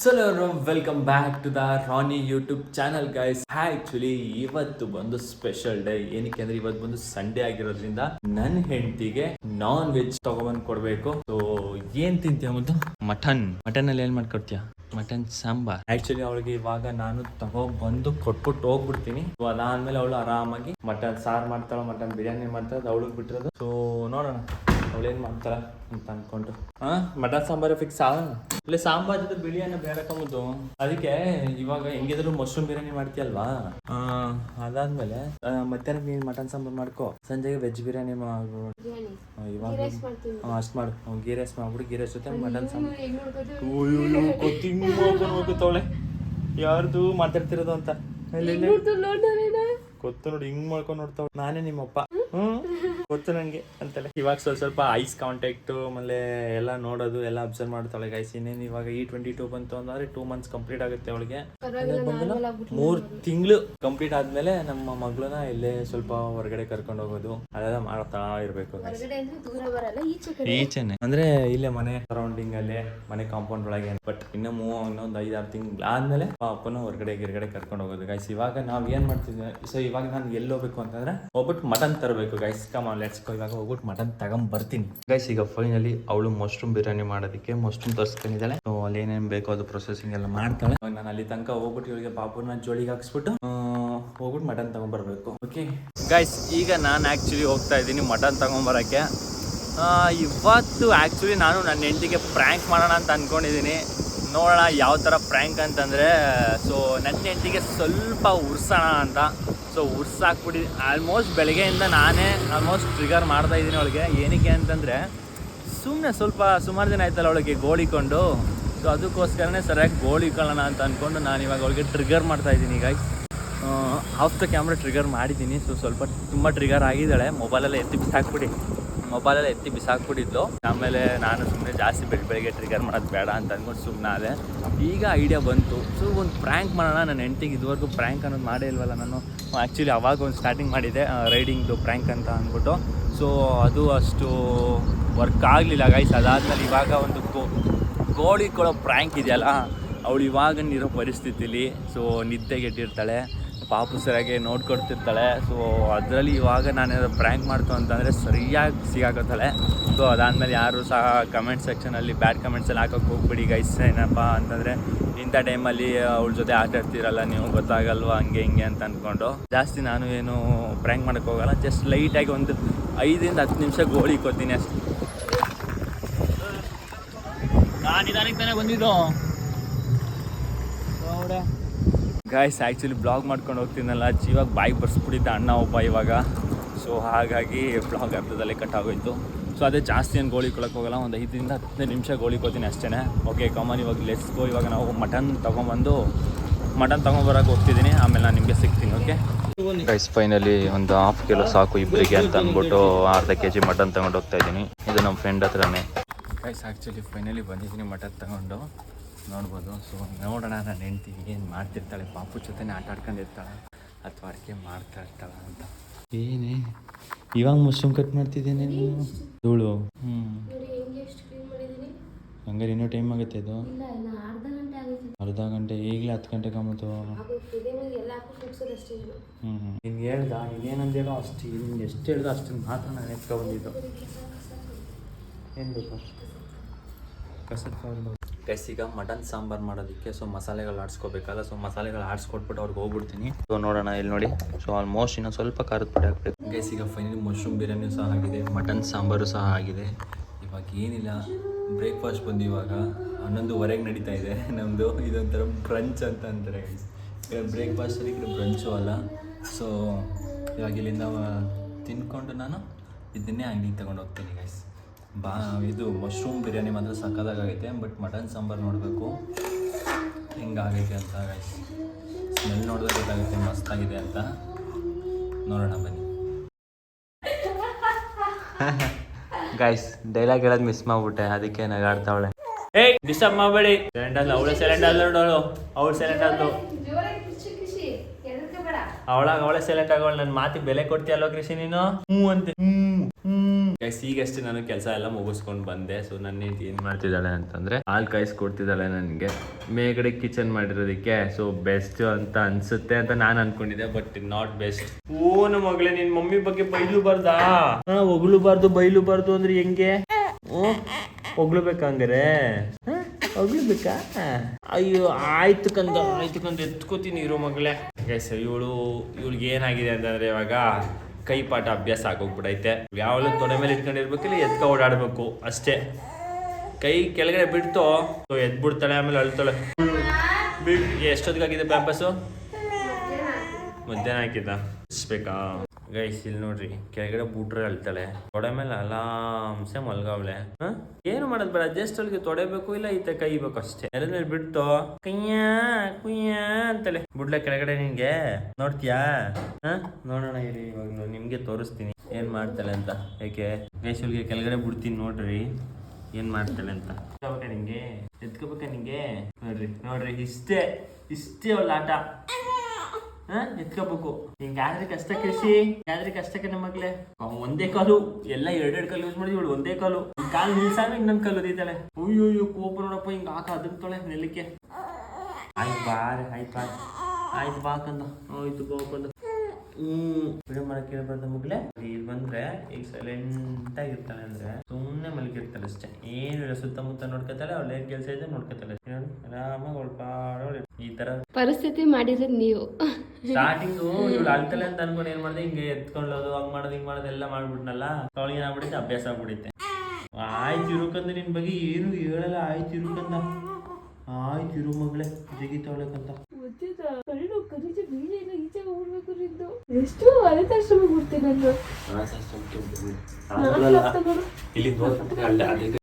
ಸಲೋ welcome back to the Rani YouTube channel guys actually ಇವತ್ತು ಬಂದು special day ಏನಕ್ಕೆ ಅಂದ್ರೆ ಇವತ್ತು ಬಂದು ಸಂಡೇ ಆಗಿರೋದ್ರಿಂದ ನನ್ನ ಹೆಂಡತಿಗೆ ನಾನ್ ವೆಜ್ ತಗೊಬಂದು ಕೊಡ್ಬೇಕು. ಸೊ ಏನ್ ತಿಂತೀಯ ಮುದ್ದು? ಮಟನ್ ಮಟನ್ ಅಲ್ಲಿ ಏನ್ ಮಾಡ್ಕೊಡ್ತೀಯ? ಮಟನ್ ಸಾಂಬಾರ್. ಆಕ್ಚುಲಿ ಅವಳಿಗೆ ಇವಾಗ ನಾನು ತಗೋ ಬಂದು ಕೊಟ್ಬಿಟ್ಟು ಹೋಗ್ಬಿಡ್ತೀನಿ. ಸೊ ಅದಾದ್ಮೇಲೆ ಅವಳು ಆರಾಮಾಗಿ ಮಟನ್ ಸಾರು ಮಾಡ್ತಾಳೆ ಮಟನ್ ಬಿರಿಯಾನಿ ಮಾಡ್ತಾಳೆ ಅವಳಿಗೆ ಬಿಟ್ಟಿರೋದು. ಸೊ ನೋಡೋಣ. ಅವಳೇನ್ ಮಾಡ್ತಾರ ಅಂತ ಅನ್ಕೊಂಡು ಹಾ ಮಟನ್ ಸಾಂಬಾರ್ ಫಿಕ್ಸ್ ಆ ಇಲ್ಲ ಸಾಂಬಾರ್ ಜೊತೆ ಬಿರಿಯಾನಿ ಬೇಡಕಂಬುದು ಅದಕ್ಕೆ ಇವಾಗ ಹೆಂಗಿದ್ರು ಮಶ್ರೂಮ್ ಬಿರಿಯಾನಿ ಮಾಡ್ತೀಯಲ್ವಾ? ಅದಾದ್ಮೇಲೆ ಮಧ್ಯಾಹ್ನ ನೀನ್ ಮಟನ್ ಸಾಂಬಾರ್ ಮಾಡ್ಕೋ. ಸಂಜೆಗೆ ವೆಜ್ ಬಿರಿಯಾನಿ ಇವಾಗ ಅಷ್ಟು ಮಾಡು. ಗೀ ರೈಸ್ ಮಾಡ್ಬಿಡು. ಗೀ ರೈಸ್ ಜೊತೆ ಮಟನ್ ಸಾಂಬಾರ್. ಯಾರ್ದು ಮಾತಾಡ್ತಿರೋದು ಅಂತ. ಗೊತ್ತು ನೋಡಿ ಹಿಂಗ್ ಮಾಡ್ಕೊಂಡು ನೋಡ್ತಾವ ನಾನೇ ನಿಮ್ಮಪ್ಪ. ಹ್ಮ್? ಗೊತ್ತು ನಂಗೆ ಅಂತಲೇ ಇವಾಗ ಸ್ವಲ್ಪ ಸ್ವಲ್ಪ ಐಸ್ ಕಾಂಟ್ಯಾಕ್ಟ್ ಆಮೇಲೆ ಎಲ್ಲ ನೋಡೋದು ಎಲ್ಲ ಅಬ್ಸರ್ವ್ ಮಾಡ್ತಾಳೆ ಗೈಸ್ ಇನ್ನೇನು ಇವಾಗ ಈ ಟ್ವೆಂಟಿ ಟೂ ಬಂತು ಅಂದ್ರೆ ಟೂ ಮಂತ್ಸ್ ಕಂಪ್ಲೀಟ್ ಆಗುತ್ತೆ ಅವಳಿಗೆ. ಮೂರ್ ತಿಂಗಳು ಕಂಪ್ಲೀಟ್ ಆದ್ಮೇಲೆ ನಮ್ಮ ಮಗಳನ್ನ ಇಲ್ಲೇ ಸ್ವಲ್ಪ ಹೊರಗಡೆ ಕರ್ಕೊಂಡು ಹೋಗೋದು. ಅದೆಲ್ಲ ಮಾಡ್ತಾ ಇರ್ಬೇಕು ಈಚೆನೆ. ಅಂದ್ರೆ ಇಲ್ಲೇ ಮನೆ ಸರೌಂಡಿಂಗ್ ಅಲ್ಲಿ ಮನೆ ಕಾಂಪೌಂಡ್ ಒಳಗೆ. ಬಟ್ ಇನ್ನು ಮೂವ್ ಇನ್ನೊಂದು ಐದಾರು ತಿಂಗಳು ಆದ್ಮೇಲೆ ಅಪ್ಪನ ಹೊರಗಡೆ ಗಿರ್ಗಡೆ ಕರ್ಕೊಂಡು ಹೋಗೋದು ಗೈಸ್ ಇವಾಗ ನಾವ್ ಏನ್ ಮಾಡ್ತಿದ್ವಿ ಸೊ ಇವಾಗ ನಾನು ಎಲ್ಲಿ ಹೋಗ್ಬೇಕು ಅಂತಂದ್ರೆ ಹೋಗ್ಬಿಟ್ಟು ಮಟನ್ ತರಬೇಕು ಗೈಸ್ ಕಮ್ ಲೆಟ್ಸ್ ಗೋ ಇವಾಗ ಹೋಗ್ಬಿಟ್ಟು ಮಟನ್ ತಗೊಂಡ್ ಬರ್ತೀನಿ. ಗೈಸ್ ಈಗ ಫೈನಲಿ ಅವಳು ಮಶ್ರೂಮ್ ಬಿರಿಯಾನಿ ಮಾಡೋದಕ್ಕೆ ಮಶ್ರೂಮ್ ತರಿಸ್ಕೊಂಡಿದ್ದಾಳೆ. ಸೊ ಅಲ್ಲಿ ಏನೇನು ಬೇಕೋ ಅದು ಪ್ರೊಸೆಸಿಂಗ್ ಎಲ್ಲ ಮಾಡ್ತಾಳೆ. ನಾನು ಅಲ್ಲಿ ತನಕ ಹೋಗ್ಬಿಟ್ಟು ಇವಳಿಗೆ ಬಾಬುನ ಜೋಳಿಗೆ ಹಾಕ್ಸ್ಬಿಟ್ಟು ಹೋಗ್ಬಿಟ್ಟು ಮಟನ್ ತಗೊಂಡ್ಬರ್ಬೇಕು ಓಕೆ ಗೈಸ್ ಈಗ ನಾನು ಆ್ಯಕ್ಚುಲಿ ಹೋಗ್ತಾ ಇದ್ದೀನಿ ಮಟನ್ ತಗೊಂಬರೋಕ್ಕೆ ಇವತ್ತು ಆ್ಯಕ್ಚುಲಿ ನಾನು ನನ್ನ ಹೆಂಡತಿಗೆ ಪ್ರ್ಯಾಂಕ್ ಮಾಡೋಣ ಅಂತ ಅಂದ್ಕೊಂಡಿದ್ದೀನಿ ನೋಡೋಣ ಯಾವ ಥರ ಪ್ರ್ಯಾಂಕ್ ಅಂತಂದರೆ ಸೊ ನನ್ನ ಹೆಂಡತಿಗೆ ಸ್ವಲ್ಪ ಉರ್ಸೋಣ ಅಂತ. ಸೊ ಹಾಕಿಬಿಡಿ ಆಲ್ಮೋಸ್ಟ್ ಬೆಳಗ್ಗೆಯಿಂದ ನಾನೇ ಆಲ್ಮೋಸ್ಟ್ ಟ್ರಿಗರ್ ಮಾಡ್ತಾ ಇದ್ದೀನಿ ಅವಳಿಗೆ. ಏನಕ್ಕೆ ಅಂತಂದರೆ ಸುಮ್ಮನೆ ಸ್ವಲ್ಪ ಸುಮಾರು ದಿನ ಆಯ್ತಲ್ಲ ಅವಳಿಗೆ ಗೋಳಿಕೊಂಡು ಸೊ ಅದಕ್ಕೋಸ್ಕರನೇ ಸರಿಯಾಗಿ ಗೋಳಿಕೊಳ್ಳೋಣ ಅಂತ ಅಂದ್ಕೊಂಡು ನಾನು ಇವಾಗ ಅವಳಿಗೆ ಟ್ರಿಗರ್ ಮಾಡ್ತಾ ಇದ್ದೀನಿ. ಈಗ ಆಫ್ ದ ಕ್ಯಾಮ್ರಾ ಟ್ರಿಗರ್ ಮಾಡಿದ್ದೀನಿ. ಸೊ ಸ್ವಲ್ಪ ತುಂಬ ಟ್ರಿಗರ್ ಆಗಿದ್ದಾಳೆ. ಮೊಬೈಲೆಲ್ಲ ಎತ್ತಿ ಬಿಸಾಕ್ಬಿಡಿ. ಮೊಬೈಲೆಲ್ಲ ಎತ್ತಿ ಬಿಸಾಕ್ಬಿಟ್ಟಿದ್ದು ಆಮೇಲೆ ನಾನು ಸುಮ್ಮನೆ ಜಾಸ್ತಿ ಬೆಳ್, ಬೆಳಿಗ್ಗೆ ಟ್ರಿಗರ್ ಮಾಡೋದು ಬೇಡ ಅಂತ ಅಂದ್ಕೊಂಡು ಸುಮ್ಮನೆ ಈಗ ಐಡಿಯಾ ಬಂತು. ಸೊ ಒಂದು ಪ್ರ್ಯಾಂಕ್ ಮಾಡೋಣ. ನನ್ನ ಹೆಂಡ್ತಿಗೆ ಇದುವರೆಗೂ ಪ್ರ್ಯಾಂಕ್ ಅನ್ನೋದು ಮಾಡೇ ಇಲ್ವಲ್ಲ ನಾನು. ಆ್ಯಕ್ಚುಲಿ ಅವಾಗ ಒಂದು ಸ್ಟಾರ್ಟಿಂಗ್ ಮಾಡಿದ್ದೆ ರೈಡಿಂಗ್ದು ಪ್ರ್ಯಾಂಕ್ ಅಂತ ಅಂದ್ಬಿಟ್ಟು. ಸೊ ಅದು ಅಷ್ಟು ವರ್ಕ್ ಆಗಲಿಲ್ಲ ಗೈಸ್ ಅದಾದ್ಮೇಲೆ ಇವಾಗ ಒಂದು ಕೋ ಕೋಳಿ ಕೊಡೋ ಪ್ರ್ಯಾಂಕ್ ಇದೆಯಲ್ಲ? ಅವಳು ಇವಾಗ ನೀರೋ ಪರಿಸ್ಥಿತಿಲಿ ಸೊ ನಿದ್ದೆಗೆಟ್ಟಿರ್ತಾಳೆ. ಪಾಪು ಸರಿಯಾಗಿ ನೋಡ್ಕೊಡ್ತಿರ್ತಾಳೆ. ಸೊ ಅದರಲ್ಲಿ ಇವಾಗ ನಾನು ಪ್ರ್ಯಾಂಕ್ ಮಾಡ್ತು ಅಂತಂದರೆ ಸರಿಯಾಗಿ ಸಿಗಾಕೋತಾಳೆ ಸೊ ಅದಾದಮೇಲೆ ಯಾರು ಸಹ ಕಮೆಂಟ್ ಸೆಕ್ಷನಲ್ಲಿ ಬ್ಯಾಡ್ ಕಮೆಂಟ್ಸಲ್ಲಿ ಹಾಕೋಕೆ ಹೋಗ್ಬಿಡಿ ಗೈಸ್ ಏನಪ್ಪ ಅಂತಂದರೆ ಇಂಥ ಟೈಮಲ್ಲಿ ಅವಳ ಜೊತೆ ಆಟ ಆಡ್ತಿರಲ್ಲ, ನೀವು ಗೊತ್ತಾಗಲ್ವಾ ಹಂಗೆ ಹಿಂಗೆ ಅಂತ ಅಂದ್ಕೊಂಡು ಜಾಸ್ತಿ ನಾನು ಏನು ಪ್ರ್ಯಾಂಕ್ ಮಾಡೋಕ್ಕೆ ಹೋಗಲ್ಲ ಜಸ್ಟ್ ಲೈಟಾಗಿ ಒಂದು ಐದರಿಂದ ಹತ್ತು ನಿಮಿಷ ಗೋಳಿ ಕೊಡ್ತೀನಿ ಅಷ್ಟೇ. ನಾನು ನಿಧಾನಕ್ಕೆ ತಾನೇ ಬಂದಿದ್ದು. ಗಾಯ್ಸ್ ಆ್ಯಕ್ಚುಲಿ ಬ್ಲಾಗ್ ಮಾಡ್ಕೊಂಡು ಹೋಗ್ತೀನಲ್ಲ. ಜೀವಾಗ ಬಾಯಿಗೆ ಬರ್ಸ್ಬಿಟ್ಟಿದ್ದ ಅಣ್ಣ ಒಬ್ಬ ಇವಾಗ. ಸೊ ಹಾಗಾಗಿ ಬ್ಲಾಗ್ ಅರ್ಧದಲ್ಲೇ ಕಟ್ ಆಗೋಯ್ತು. ಸೊ ಅದೇ ಜಾಸ್ತಿ ಏನು ಗೋಳಿ ಕೊಡೋಕೆ ಹೋಗಲ್ಲ. ಒಂದು ಐದರಿಂದ ಹದಿನೈದು ನಿಮಿಷ ಗೋಳಿ ಕೊಡ್ತೀನಿ ಅಷ್ಟೇ ಓಕೆ ಕಾಮನ್ ಇವಾಗ ಲೆಟ್ಸ್ ಗೋ ಇವಾಗ ನಾವು ಮಟನ್ ತೊಗೊಂಬಂದು ಮಟನ್ ತೊಗೊಂಬರಕ್ಕೆ ಹೋಗ್ತಿದ್ದೀನಿ ಆಮೇಲೆ ನಾನು ನಿಮಗೆ ಸಿಗ್ತೀನಿ ಓಕೆ ರೈಸ್ ಫೈನಲಿ ಒಂದು ಹಾಫ್ ಕಿಲೋ ಸಾಕು ಇಬ್ಬರಿಗೆ ಅಂತ ಅಂದ್ಬಿಟ್ಟು ಅರ್ಧ ಕೆ ಜಿ ಮಟನ್ ತೊಗೊಂಡು ಹೋಗ್ತಾ ಇದ್ದೀನಿ. ಇದು ನಮ್ಮ ಫ್ರೆಂಡ್ ಹತ್ರನೇ. ರೈಸ್ ಆ್ಯಕ್ಚುಲಿ ಫೈನಲಿ ಬಂದಿದ್ದೀನಿ ಮಟನ್ ತಗೊಂಡು. ನೋಡ್ಬೋದು. ಸೊ ನೋಡೋಣ ನನ್ನ ಹೆಂಡ್ತಿ ಏನು ಮಾಡ್ತಿರ್ತಾಳೆ ಪಾಪು ಜೊತೆನೇ ಆಟ ಆಡ್ಕೊಂಡಿರ್ತಾಳೆ ಅಥವಾ ಅಡಿಕೆ ಮಾಡ್ತಾ ಇರ್ತಾಳ ಅಂತ. ಏನೇ? ಇವಾಗ ಮಶ್ರೂಮ್ ಕಟ್ ಮಾಡ್ತಿದ್ದೇನೆ ನೀನು? ಧೂಳು? ಹ್ಞೂ ಹಂಗಾರೆ ಇನ್ನೂ ಟೈಮ್ ಆಗುತ್ತೆ ಇದು? ಅರ್ಧ ಗಂಟೆ ಆಗೈತೆ. ಅರ್ಧ ಗಂಟೆ ಈಗಲೇ ಹತ್ತು ಗಂಟೆ ಕಮ್ಮತ್ತು ಅಷ್ಟೇ. ಹ್ಞೂ ಹ್ಞೂ ನೀನು ಹೇಳ್ದ ಇನ್ನೇನಂದೇಳೋ ಅಷ್ಟು ಹಿಂಗೆ ಎಷ್ಟು ಹೇಳ್ದೋ ಅಷ್ಟನ್ನು ಮಾತ್ರ ನಾನು ಎತ್ಕೊಬಂದಿದ್ದು ಏನು ಬೇಕು? ಕಸದ ಗೈಸ್ ಈಗ ಮಟನ್ ಸಾಂಬಾರ್ ಮಾಡೋದಕ್ಕೆ ಸೊ ಮಸಾಲೆಗಳು ಆಡಿಸ್ಕೋಬೇಕಲ್ಲ ಸೊ ಮಸಾಲೆಗಳು ಆಡಿಸ್ಕೊಟ್ಬಿಟ್ಟು ಅವ್ರಿಗೆ ಹೋಗ್ಬಿಡ್ತೀನಿ. ಸೊ ನೋಡೋಣ ಇಲ್ಲಿ ನೋಡಿ ಸೊ ಆಲ್ಮೋಸ್ಟ್ ಇನ್ನೊಂದು ಸ್ವಲ್ಪ ಖಾರದ ಪುಡಿ ಹಾಕ್ಬೇಕು. ಗೈಸ್ ಈಗ ಫೈನಲಿ ಮಶ್ರೂಮ್ ಬಿರಿಯಾನಿ ಸಹ ಆಗಿದೆ ಮಟನ್ ಸಾಂಬಾರು ಸಹ ಆಗಿದೆ. ಇವಾಗ ಏನಿಲ್ಲ ಬ್ರೇಕ್ಫಾಸ್ಟ್ ಬಂದು ಇವಾಗ ಹನ್ನೊಂದುವರೆಗೆ ನಡೀತಾ ಇದೆ. ನಮ್ಮದು ಇದೊಂಥರ ಬ್ರಂಚ್ ಅಂತ ಅಂತಾರೆ ಬ್ರೇಕ್ಫಾಸ್ಟಲ್ಲಿ ಕಡೆ ಬ್ರಂಚು ಅಲ್ಲ ಸೊ ಇವಾಗ ಇಲ್ಲಿಂದ, ತಿನ್ಕೊಂಡು ನಾನು ಇದನ್ನೇ ಅಂಗಡಿಗೆ ತಗೊಂಡು ಹೋಗ್ತೀನಿ ಗೈಸ್ ಬಾ, ಇದು ಮಶ್ರೂಮ್ ಬಿರಿಯಾನಿ ಮಾತ್ರ ಸಕ್ಕದಾಗೈತೆ ಬಟ್ ಮಟನ್ ಸಾಂಬಾರು ನೋಡಬೇಕು. ಹೆಂಗಾಗೈತೆ ಅಂತ ಸ್ಮೆಲ್ ನೋಡಿದ್ರೆ ಗೊತ್ತಾಗುತ್ತೆ, ಮಸ್ತಾಗಿದೆ ಅಂತ. ನೋಡೋಣ, ಬನ್ನಿ. ಗೈಸ್ ಡೈಲಾಗ್ ಹೇಳೋದು ಮಿಸ್ ಮಾಡ್ಬಿಟ್ಟೆ, ಅದಕ್ಕೆ ನಗಾಡ್ತಾವಳೆ. ಏಯ್ ಡಿಸ್ಟರ್ಬ್ ಮಾಡಬೇಡಿ. ಸೈಲೆಂಟ್ ಅವಳ ಸೈಲೆಂಟ್ ನೋಡು, ಅವಳು ಸೈಲೆಂಟ್ ಅವಳಾಗ ಅವಳೆ ಸೆಲೆಕ್ಟ್ ಆಗೋಳು ನನ್ನ ಮಾತಿಗೆ ಬೆಲೆ ಕೊಡ್ತೀಯಲ್ವ ಕೃಷಿ ನೀನು? ಹ್ಞೂ ಅಂತ. ಹ್ಞೂ ಹ್ಞೂ. ಗೈಸ್ ಈಗಷ್ಟೇ ನಾನು ಕೆಲಸ ಎಲ್ಲ ಮುಗಿಸ್ಕೊಂಡು ಬಂದೆ. ಸೊ ನನ್ನ ಹೆಂಡತಿ ಏನ್ ಮಾಡ್ತಿದ್ದಾಳೆ ಅಂತಂದ್ರೆ, ಹಾಲು ಕಾಯಿಸ್ಕೊಡ್ತಿದ್ದಾಳೆ ನನಗೆ. ಮೇಗಡೆ ಕಿಚನ್ ಮಾಡಿರೋದಕ್ಕೆ. ಸೊ ಬೆಸ್ಟ್ ಅಂತ ಅನ್ಸುತ್ತೆ ಅಂತ ನಾನು ಅನ್ಕೊಂಡಿದ್ದೆ ಬಟ್ ನಾಟ್ ಬೆಸ್ಟ್ ಓ ನಮ್ಮ ಮಗಳೇ, ನಿನ್ ಮಮ್ಮಿ ಬಗ್ಗೆ ಬೈಲುಬಾರ್ದಾ? ಹಾ ಬೈಲು ಬೈಲುಬಾರ್ದು ಅಂದ್ರೆ ಹೆಂಗೆ? ಓ ಬೇಕಂಗ್ರೆ ಹ? ಹೊಗ್ಳ್ಬೇಕಾ ಅಯ್ಯೋ, ಆಯ್ತು ಕಂದ ಆಯ್ತು ಕಂದ, ಎತ್ಕೋತೀನಿ ಇರೋ ಮಗಳೇ. ಎಸ್ ಇವಳು, ಇವಳಿಗೆ ಏನಾಗಿದೆ ಅಂತಂದ್ರೆ ಇವಾಗ ಕೈ ಪಾಠ ಅಭ್ಯಾಸ ಆಗೋಗ್ಬಿಡೈತೆ. ಯಾವಾಗಲೂ ತೊಡೆ ಮೇಲೆ ಇಟ್ಕೊಂಡಿರ್ಬೇಕಿಲ್ಲ, ಎತ್ಕ ಓಡಾಡಬೇಕು, ಅಷ್ಟೇ. ಕೈ ಕೆಳಗಡೆ ಬಿಡ್ತು ಎದ್ಬಿಡ್ತಾಳೆ ಆಮೇಲೆ ಅಳ್ತಾಳೆ. ಎಷ್ಟೊತ್ತಿಗಾಗಿದೆ ಪ್ಯಾಂಪಸ್ಸು ಮಧ್ಯಾಹ್ನ ಹಾಕಿದ್ದ? ಬೇಕಾ ಗೈಸ್ ಇಲ್ಲಿ ನೋಡ್ರಿ, ಕೆಳಗಡೆ ಬೂಟ್ರೆ ಅಳ್ತಾಳೆ ತೊಡೆ ಮೇಲೆ ಅಲಾಮ್ಸೆ ಮಲ್ಗಾವ್ಳೆ? ಏನು ಮಾಡೋದ್ ಬೇಡ ಜಸ್ಟ್ ಅಲ್ಲಿಗೆ ತೊಡೆಬೇಕು ಇಲ್ಲ ಈತ ಕೈಬೇಕು ಅಷ್ಟೇ. ಮೇಲೆ ಬಿಡ್ತು. ಕಯ್ಯ, ಕುಯ್ಯ ಅಂತಳೆ. ಬುಡ್ಲೆ ಕೆಳಗಡೆ ನಿನ್ಗೆ ನೋಡ್ತೀಯಾ? ಹ? ನೋಡೋಣ ಇರಿ, ಇವಾಗ ನಿಮ್ಗೆ ತೋರಿಸ್ತೀನಿ. ಏನ್ ಮಾಡ್ತಾಳೆ ಅಂತ. ಯಾಕೆ ಗೈಸ್ ಅಲ್ಲಿಗೆ ಕೆಳಗಡೆ ಬಿಡ್ತೀನಿ ನೋಡ್ರಿ. ಏನ್ ಮಾಡ್ತಾಳೆ ಅಂತ. ನಿಂಗೆ? ಎತ್ಕೋಬೇಕ ನಿಂಗೆ? ನೋಡ್ರಿ ನೋಡ್ರಿ, ಇಷ್ಟೇ. ಇಷ್ಟೇ ಅವಳ ಆಟ. ಹ? ಎತ್ಕೋಬೇಕು. ಹಿಂಗಾದ್ರೆ ಕಷ್ಟ ಕೃಷಿ ಹಿಂಗಾದ್ರೆ ನಮ್ಮ ಮಗ್ಳೆ. ಅವ್ ಒಂದೇ ಕಾಲು ಎಲ್ಲ ಎರಡೆರಡು ಕಾಲು ಯೂಸ್ ಮಾಡಿದ್ವಿ ಒಂದೇ ಕಾಲು ಕಾಲು ನಿಲ್ಸಾನು ಇನ್ನೊಂದ್ ಕಾಲು ಅದೀತಾಳೆ ಅಯ್ಯೋ ಕೋಪ ನೋಡಪ್ಪ, ಹಿಂಗ ಹಾಕ ಅದನ್ನ ತೊಳೆ ನೆಲಕ್ಕೆ ಆಯ್ತು ಬಾರಿ ಆಯ್ತು ಬಾರಿ ಆಯ್ತು ಬಾ ಕಂದ. ಆಯ್ತು ಬಾಕಂದ ಹ್ಮ್. ವಿಡಿಯೋ ಮಾಡಕ್ ಹೇಳ್ಬಾರ್ದ ಮಗ್ಲೆ ಇಲ್ಲಿ ಬಂದ್ರೆ ಈಗ ಸೈಲೆಂಟ್ ಆಗಿರ್ತಾಳೆ ಅಂದ್ರೆ ಸುಮ್ನೆ ಮಲಗಿರ್ತಾಳೆ ಅಷ್ಟೇ. ಏನು ಸುತ್ತಮುತ್ತ ನೋಡ್ಕೊತಾಳೆ, ಅವಳು ಏನ್ ಕೆಲಸ ಇದೆ ನೋಡ್ಕೊತಾಳೆ. ಆರಾಮಾಗಿ ಪಾಡೋಳು ಈ ತರ ಪರಿಸ್ಥಿತಿ ಮಾಡಿದ್ರೆ ನೀವು. ಸ್ಟಾರ್ಟಿಂಗು ಇವಳು ಅಳ್ತಲೆ ಅಂತ ಅನ್ಕೊಂಡು ಏನ್ ಮಾಡ್ದೆ? ಹಿಂಗೆ ಎತ್ಕೊಳ್ಳೋದು ಹಂಗ್ ಮಾಡೋದು ಹಿಂಗ್ ಮಾಡೋದು ಎಲ್ಲ ಮಾಡ್ಬಿಟ್ನಲ್ಲ? ಅವಳಿಗೆ ಏನಾಗ್ಬಿಡುತ್ತೆ ಅಭ್ಯಾಸ ಆಗ್ಬಿಡುತ್ತೆ. ಆಯ್ತು ಇರುಕಂದ್ರೆ ನಿನ್ ಬಗ್ಗೆ ಏನು ಹೇಳಲ್ಲ. ಆಯ್ತು ಇರುಕಂದ. ಆಯ್ತು ಇರು ಮಗಳೇ. ಜಿಗಿತಾವಳಕ್ಕಂತ ಎಷ್ಟು ಅನಾಥಾಶ್ರಮ ಬಿಡ್ತೀನಿ ನಾನು ಇಲ್ಲಿ